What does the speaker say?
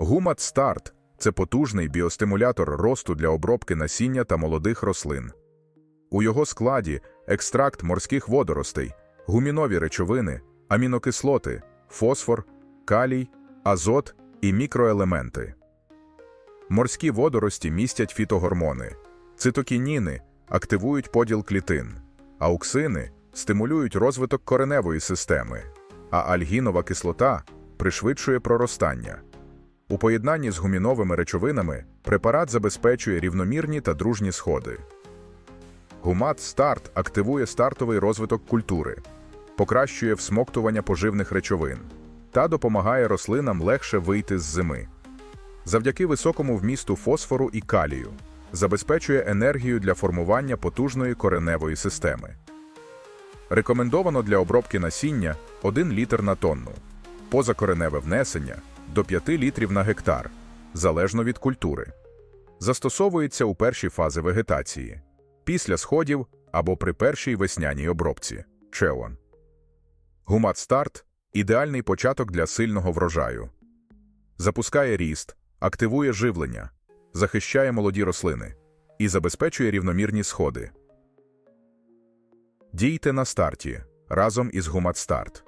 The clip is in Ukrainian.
Гумат Старт це потужний біостимулятор росту для обробки насіння та молодих рослин. У його складі екстракт морських водоростей, гумінові речовини, амінокислоти, фосфор, калій, азот і мікроелементи. Морські водорості містять фітогормони, цитокініни активують поділ клітин, ауксини стимулюють розвиток кореневої системи, а альгінова кислота пришвидшує проростання. У поєднанні з гуміновими речовинами препарат забезпечує рівномірні та дружні сходи. Гумат Старт активує стартовий розвиток культури, покращує всмоктування поживних речовин та допомагає рослинам легше вийти з зими. Завдяки високому вмісту фосфору і калію забезпечує енергію для формування потужної кореневої системи. Рекомендовано для обробки насіння 1 літр на тонну, позакореневе внесення до 5 літрів на гектар, залежно від культури. Застосовується у перші фази вегетації, після сходів або при першій весняній обробці. Чеон. Гумат старт ідеальний початок для сильного врожаю. Запускає ріст, активує живлення, захищає молоді рослини і забезпечує рівномірні сходи. Дійте на старті разом із Гумат Старт.